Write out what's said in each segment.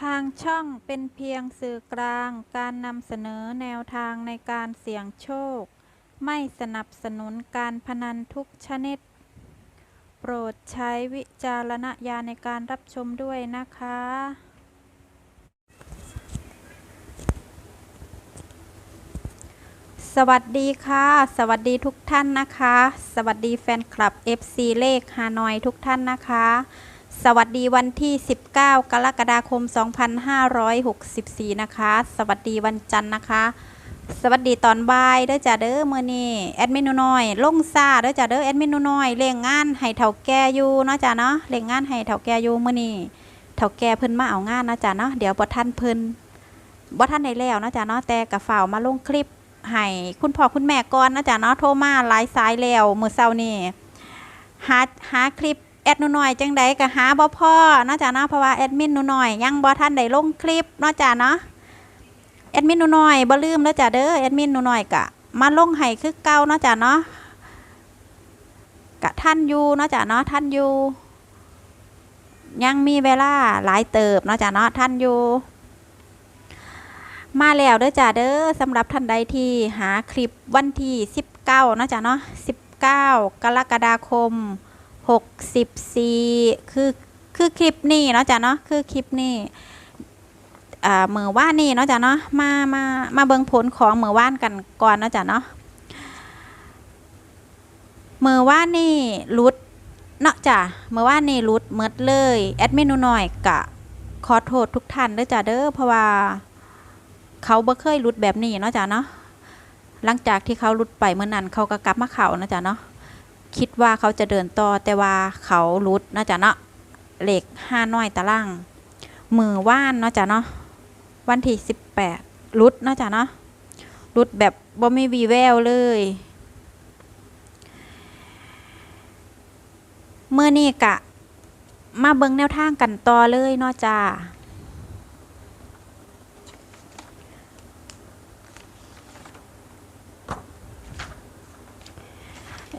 ทางช่องเป็นเพียงสื่อกลางการนำเสนอแนวทางในการเสี่ยงโชค ไม่สนับสนุนการพนันทุกชนิด โปรดใช้วิจารณญาณในการรับชมด้วยนะคะ สวัสดีค่ะ สวัสดีทุกท่านนะคะ สวัสดีแฟนคลับ FC เลขฮานอยทุกท่านนะคะ สวัสดีวันที่ 19 กรกฎาคม 2564 นะคะ สวัสดีวันจันทร์นะคะ สวัสดีตอนบ่ายเด้อจ้าเด้อมื้อนี้แอดมินหนูน้อยลงซาเด้อจ้าเด้อแอดมินหนูน้อยเร่งงานให้เฒ่าแก่อยู่เนาะจ้าเนาะเร่งงานให้เฒ่าแก่อยู่มื้อนี้เฒ่าแก่เพิ่นมาเอางานเนาะจ้าเนาะเดี๋ยวบ่ทันเพิ่นบ่ทันได้แล้วเนาะจ้าเนาะแต่ก็ฝ้าวมาลงคลิปให้คุณพ่อคุณแม่ก่อนเนาะจ้าเนาะโทรมาหลายสายแล้วมื้อเช้านี้หาหาคลิป แอดหนูน้อยจังใดก็หาบ่พ่อเนาะจ้าเนาะเพราะว่าแอดมินหนูน้อยยังบ่ทันได้ลงคลิปเนาะจ้าเนาะแอดมินหนูน้อยบ่ลืมแล้วจ้ะเด้อแอดมินหนูน้อยกะมาลงให้คือเก่าเนาะจ้ะเนาะกะท่านอยู่เนาะจ้ะเนาะท่านอยู่ยังมีเวลาหลายเติบเนาะจ้ะเนาะท่านอยู่มาแล้วเด้อจ้ะเด้อสำหรับท่านใดที่หาคลิปวันที่ 19เนาะจ้ะเนาะ19 กรกฎาคม 64 คือคือคลิปนี้เนาะจ้ะเนาะคือคลิปนี้อ่าเมื่อว่านนี่เนาะจ้ะเนาะมามามาเบิ่งผลของเมื่อว่านกันก่อนเนาะจ้ะเนาะเมื่อว่านนี่รุดเนาะจ้ะเมื่อว่านนี่รุดเมดเลยแอดมินหนูหน่อยกะขอโทษทุกท่านเด้อจ้ะเด้อเพราะว่าเขาบ่เคยรุดแบบนี้เนาะจ้ะเนาะหลังจากที่เขารุดไปเมื่อนั้นเขาก็กลับมาเขาเนาะจ้ะเนาะ คิดว่าเขาจะเดินต่อแต่ว่าเขารุดเนาะจ้ะเนาะเหล็กห้าน้อยตารางมือว่านเนาะจ้ะเนาะวันที่สิบแปดรุดเนาะจ้ะเนาะรุดแบบบ่มีวีแววเลยเมื่อนี้กะ มาเบิ่งแนวทางกันต่อเลยเนาะจ้า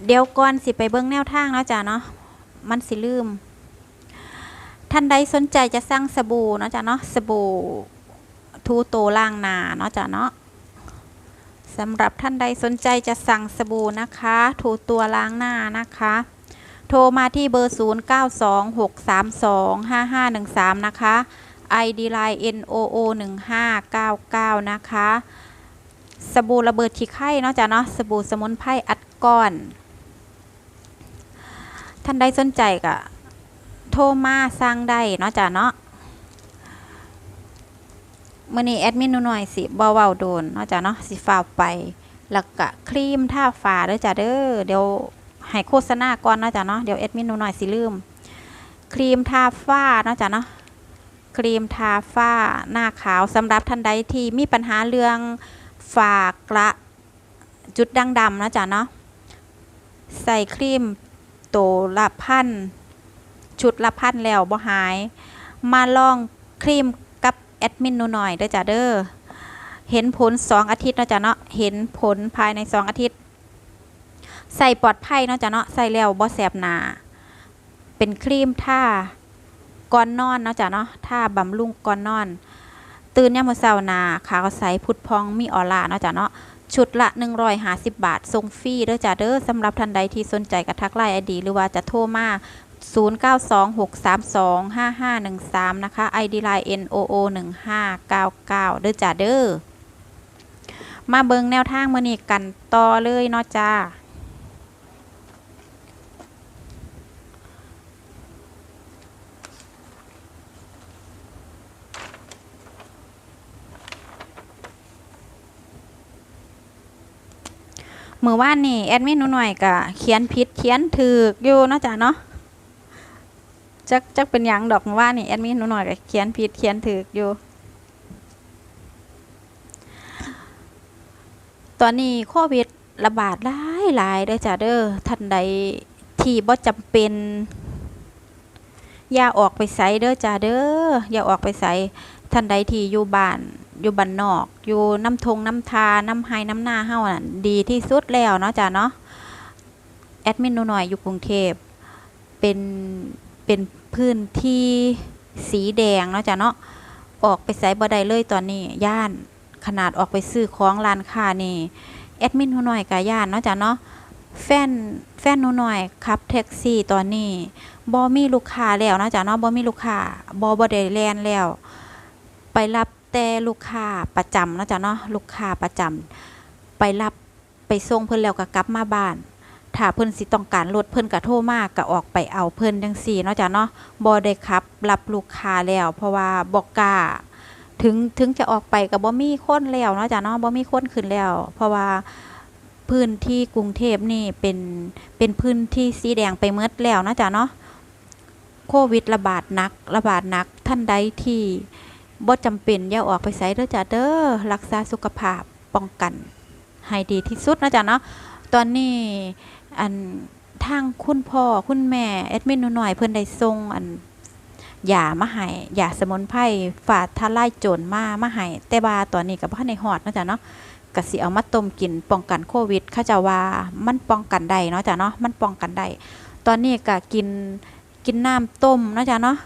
เดี๋ยวก่อนสิไปเบิ่งแนวทางเนาะจ้าเนาะมันสิลืม ท่านใดสนใจจะสร้างสบู่เนาะจ้ะเนาะสบู่ทูโตล่างหนาเนาะจ้ะเนาะสำหรับท่านใดสนใจจะสั่งสบู่นะคะทูตัวล้างหน้านะคะ โทรมาที่เบอร์ 0 9 2 6 3 2 5 5 1 3 นะคะ ID line NOO 1 5 9 9 นะคะ สบู่ระเบิดขี้ไข่เนาะจ้ะเนาะ สบู่สมุนไพรอัดก้อน ท่านใดสนใจก็โทรมาสั่งได้เนาะจ้ะเนาะมื่อนี้แอดมินหนูหน่อยสิบเว้าโดนเนาะจ้ะเนาะสิฟ้าไป แล้วก็ครีมทาฟ้าเด้อจ้ะเด้อเดี๋ยวให้โฆษณาก่อนเนาะจ้ะเนาะเดี๋ยวแอดมินหนูหน่อยสิลืม ครีมทาฟ้าเนาะจ้ะเนาะครีมทาฟ้าหน้าขาวสำหรับท่านใดที่มีปัญหาเรื่องฝากระจุดด่างดำเนาะจ้ะเนาะใส่ครีม โตละพันชุดละพันแล้วบ่หาย มาลองครีมกับแอดมินหนูหน่อยเด้อจ้ะเด้อเห็นผลสองอาทิตย์เนาะจ้ะเนาะเห็นผลภายในสองอาทิตย์ ใส่ปลอดภัยเนาะจ้ะเนาะใส่แล้วบ่แสบหนาเป็นครีมท่าก่อนนอนเนาะจ้ะเนาะท่าบำรุงก่อนนอน ตื่นยามมื้อเช้าหนาขาวใสพุดพองมีออร่าเนาะจ้ะเนาะ ชุดละ 150 บาททรงฟรีเด้อจ้าเด้อสำหรับท่านใดที่สนใจกระทักไลน์ไอดีหรือว่าจะโทรมา 0926325513 นะคะ ID line NOO 1599เด้อจ้าเด้อมาเบิงแนวทางมือนี้กันต่อเลยเนาะจ้า มื่อวานนี่แอดมินหนูหน่อยกะเขียนผิดเขียนถูกอยู่เนาะจ้ะเนาะจักจักเป็นยังดอกว่านนี่แอดมินหนูหน่อยก็เขียนผิดเขียนถูกอยู่ ตอนนี้โควิดระบาดหลายหลายเด้อจ้ะเด้อท่านใดที่บ่จำเป็น อย่าออกไปไสเด้อจ้ะเด้ออย่าออกไปไสท่านใดที่อยู่บ้าน อยู่บ้านนอก อยู่น้ำทงน้ำทา น้ำไฮน้ำหน้าเฮาน่ะดีที่สุดแล้วเนาะจ้ะเนาะแอดมินหนูหน่อยอยู่กรุงเทพเป็นเป็นพื้นที่สีแดงเนาะจ้ะเนาะออกไปไสบ่ได้เลยตอนนี้ย่านขนาดออกไปซื้อของร้านค้านี่แอดมินหนูหน่อยก็ย่านเนาะจ้ะเนาะแฟนแฟนหนูหน่อยขับแท็กซี่ตอนนี้บ่มีลูกค้าแล้วเนาะจ้ะเนาะบ่มีลูกค้าบ่บ่ได้แลนแล้ว ไปรับ แต่ลูกค้าประจำนะจ้ะเนาะลูกค้าประจำไปรับไปส่งเพิ่นแล้วก็กลับมาบ้านถ้าเพิ่นสิต้องการรถเพิ่นก็โทรมากก็ออกไปเอาเพิ่นจังซี่เนาะจ้ะเนาะบ่ได้ขับ รับลูกค้าแล้ว เพราะว่าบ่กล้าถึงถึงจะออกไปก็บ่มีคนแล้วเนาะจ้ะเนาะบ่มีคนขึ้นแล้ว เพราะว่าพื้นที่กรุงเทพนี่เป็นเป็นพื้นที่สีแดงไปหมดแล้วนะจ้ะเนาะโควิดระบาดหนักระบาดหนักท่านใดที่ บ่จำเป็นอย่าออกไปไสเด้อจ้ะเด้อรักษาสุขภาพป้องกันให้ดีที่สุดนะจ้ะเนาะตอนนี้อันทางคุณพ่อคุณแม่แอดมินหนูหน่อยเพิ่อนได้ส่งอันยามาให้ยาสมุนไพรฝาดทลายโจรมามาให้แต่ว่าตอนนี้ก็บ่ทันได้ฮอดนะจ้ะเนาะก็สิเอามาต้มกินป้องกันโควิดเขาจะว่ามันป้องกันได้เนาะจ้ะเนาะมันป้องกันได้ตอนนี้ก็กินกินน้ำต้มนะจ้ะเนาะ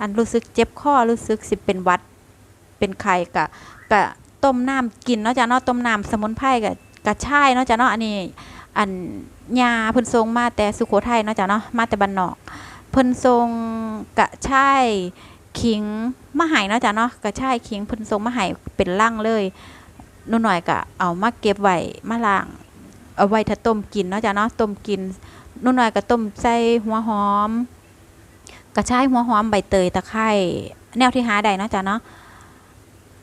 อันรู้สึกเจ็บคอรู้สึกสิเป็นวัด เป็นไข้ก็ก็ต้มน้ำกินเนาะจ้ะเนาะต้มน้ำสมุนไพรก็กะชายเนาะจ้ะเนาะอันนี้อันยาเพิ่นส่งมาแต่สุโขทัยเนาะจ้ะเนาะมาแต่บ้านนอก เพิ่นทรงกะชายขิงมาให้เนาะจ้ะเนาะกะชายขิงเพิ่นทรงมาให้เป็นลังเลยหนูหน่อยก็เอามาเก็บไว้มาล้างเอาไว้ถ้าต้มกินเนาะจ้ะเนาะต้มกินหนูหน่อยก็ต้มใส่หัวหอมกระชายหัวหอมใบเตยตะไคร้แนวที่หาได้เนาะจ้ะเนาะ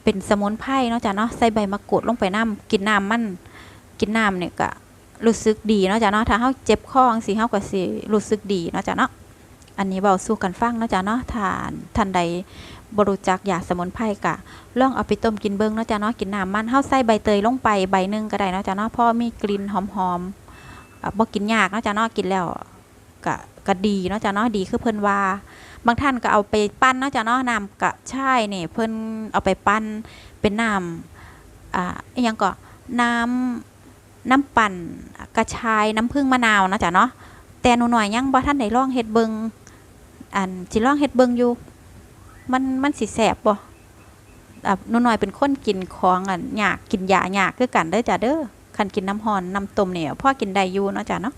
เป็นสมุนไพรเนาะจ้ะเนาะใส่ใบมะกรูดลงไปน้ำกินน้ำมันกินน้ำเนี่ยก็รู้สึกดีเนาะจ้ะเนาะถ้าเฮาเจ็บคอจังซี่เฮาก็สิรู้สึกดีเนาะจ้ะเนาะอันนี้เบาสู้กันฟังเนาะจ้ะเนาะทานท่านใดบรู้จักยาสมุนไพรกะลองเอาไปต้มกินเบิ่งเนาะจ้ะเนาะกินน้ำมันเฮาใส่ใบเตยลงไปใบหนึ่งก็ได้เนาะจ้ะเนาะพราะมีกลิ่นหอมๆอะบ่กินยากเนาะจ้ะเนาะกินแล้วก็ ก็ดีเนาะจ้ะเนาะดีคือเพิ่นว่าบางท่านก็เอาไปปั้นเนาะจ้ะเนาะน้ำกระชายนี่ยเพิ่นเอาไปปั้นเป็นน้ำอ่าอยังก็น้ำน้ำปั่นกระชายน้ำผึ้งมะนาวเนาะจ้ะเนาะแต่หนูหน่อยยังบ่ทันได้ลองเฮ็ดเบิ่งอันสิลองเฮ็ดเบิ่งอยู่มันมันสิแสบบ่อะหนูน้อยเป็นคนกินของอันยากกินยายากคือกันเด้อจ้ะเด้อคันกินน้ำร้อนน้ำต้มเนี่ยพ่อกินได้อยู่เนาะจ้ะเนาะ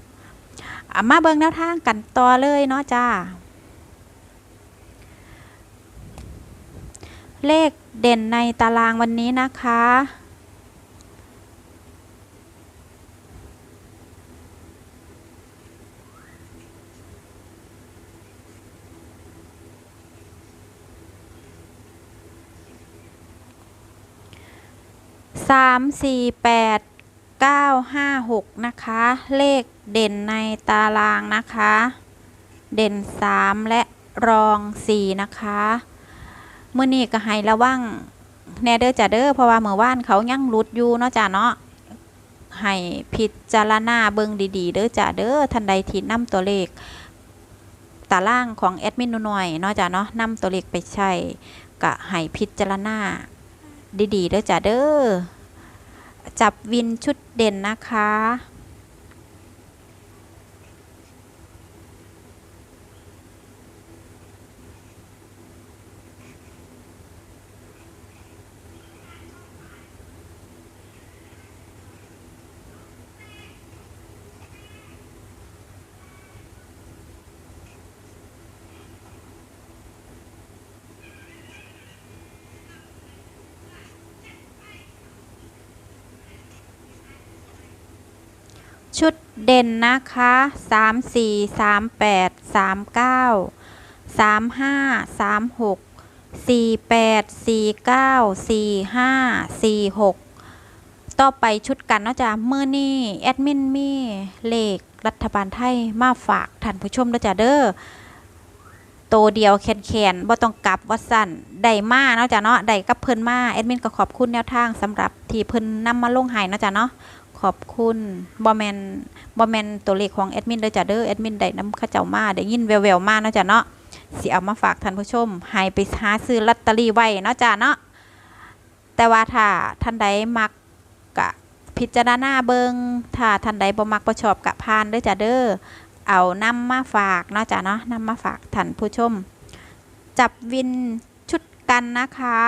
มาเบิ่งแนวทางกันต่อเลยเนาะจ้า เลขเด่นในตารางวันนี้นะคะสาม สี่แปดเก้าห้าหกนะคะ เลขเด่นในตารางนะคะ เด่นสามและรองสี่นะคะเมื่อนี้ก็ให้ระวังแนเด้อจ้ะเด้อเพราะว่าเมื่อวานเขายั่งหลุดอยู่เนาะจ้ะเนาะให้พิจารณาเบิ่งดีๆ เด้อจ้ะเด้อทันใดที่นำตัวเลขตารางของแอดมินหน่อยเนาะจ้ะเนาะนำตัวเลขไปใช้ก็ให้พิจารณาดีๆเด้อจ้ะเด้อ จับวินชุดเด่นนะคะ ชุดเด่นนะคะสามสี่สามแปดสามเก้าสามห้าสามหกสี่แปดสี่เก้าสี่ห้าสี่หกต่อไปชุดกันเนาะจ้ะมือนี่แอดมินมีเลขรัฐบาลไทยมาฝากท่านผู้ชมเด้อจ้ะเด้อโตเดียวแขนๆบ่ต้องกลับว่าสั่นได้มาเนาะจ้ะเนาะได้กับเพิ่นมาแอดมินก็ขอบคุณแนวทางสำหรับที่เพิ่นนำมาลงห้เนาะจ้ะเนาะ ขอบคุณบอแมนบอแมนตัวเลขของแอดมินเด้อจ้ะเด้อแอดมินได้น้ำข้าเจ้ามาได้ยินแววๆมาเนาะจ้ะเนาะสิเอามาฝากท่านผู้ชมให้ไปหาซื้อลอตเตอรี่ไว้เนาะจ้ะเนาะแต่ว่าถ้าท่านใดมักกะพิจารณาเบิงถ้าท่านใดบ่มักบ่ชอบกะพานเด้อจ้ะเด้อเอานำมาฝากเนาะจ้ะเนาะนำมาฝากท่านผู้ชม จับวินชุดกันนะคะ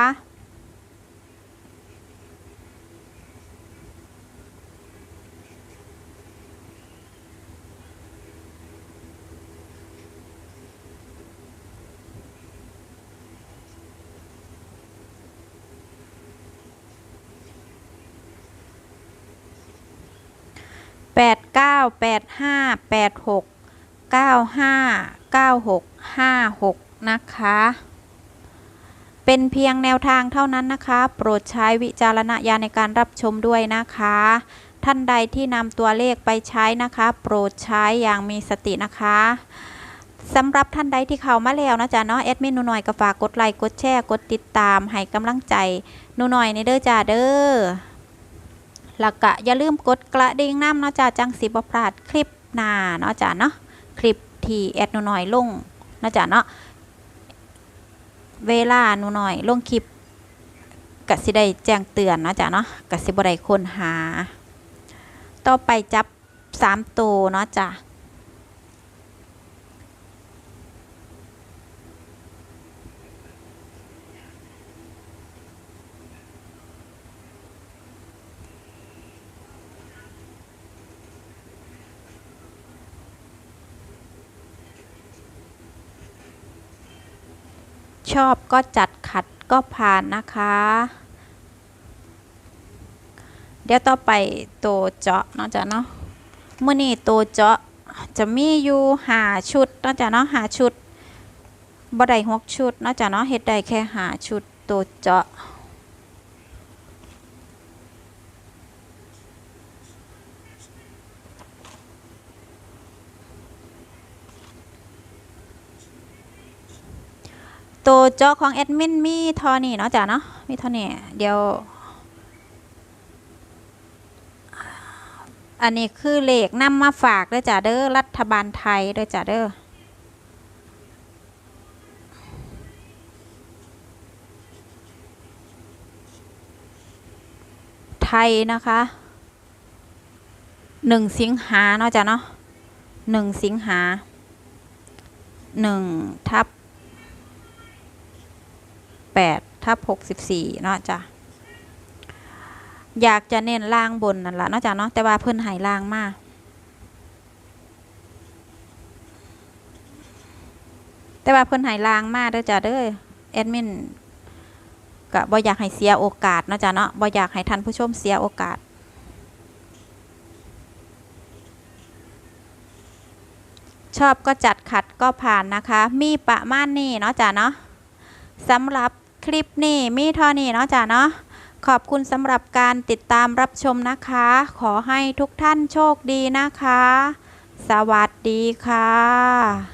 แปดเก้าแปดห้าแปดหกเก้าห้าเก้าหกห้าหกนะคะ เป็นเพียงแนวทางเท่านั้นนะคะ โปรดใช้วิจารณญาณในการรับชมด้วยนะคะ ท่านใดที่นำตัวเลขไปใช้นะคะ โปรดใช้อย่างมีสตินะคะสำหรับท่านใดที่เข้ามาแล้วนะจ๊ะเนาะแอดมินหนูหน่อยก็ฝากกดไลค์กดแชร์กดติดตามให้กำลังใจหนูหน่อยในเด้อจ้าเด้อ แล้วก็อย่าลืมกดกระดิ่งน้ำเนาะจ้าจังสิบพลาดคลิปหน้าเนาะจ้าเนาะคลิปที่แอดหนูหน่อยลงเนาะจ้าเนาะเวลาหนูหน่อยลงคลิปกสิได้แจ้งเตือนเนาะจ้าเนาะกสิบได้คนหา ต่อไปจับสามตัวเนาะจ้า ชอบก็จัดขัดก็ผ่านนะคะ เดี๋ยวต่อไปตัวเจาะเนาะจ้ะเนาะเมื่อนี้ตัวเจาะจะมีอยู่หาชุดเนาะจ้ะเนาะหาชุดบ่ได้หกชุดเนาะจ้ะเนาะเฮ็ดได้แค่หาชุดตัวเจาะ ตัวเจาของแอดมินมีเทอนี่เนาะจ้ะเนาะมีเทอนี่เดี๋ยว อันนี้คือเลขนำมาฝากเด้อจ้ะเด้อรัฐบาลไทยเด้อจ้ะเด้อไทยนะคะหนึ่งสิงหาเนาะจ้ะเนาะหนึ่งสิงหาหนึ่งทับ แปดทับหกสิบสี่เนาะจ้ะอยากจะเน้นล่างบนนั่นแหละเนาะจ้ะเนาะแต่ว่าเพิ่นหายล่างมากแต่ว่าเพิ่นหายล่างมาเด้อจ้ะเด้อแอดมินก็บ่อยากให้เสียโอกาสเนาะจ้ะเนาะบ่อยากให้ท่านผู้ชมเสียโอกาส ชอบก็จัดขัดก็ผ่านนะคะ มีประมาณนี้เนาะจ้ะเนาะสำหรับ คลิปนี้มีเท่านี้เนาะจ้ะเนาะขอบคุณสำหรับการติดตามรับชมนะคะ ขอให้ทุกท่านโชคดีนะคะ สวัสดีค่ะ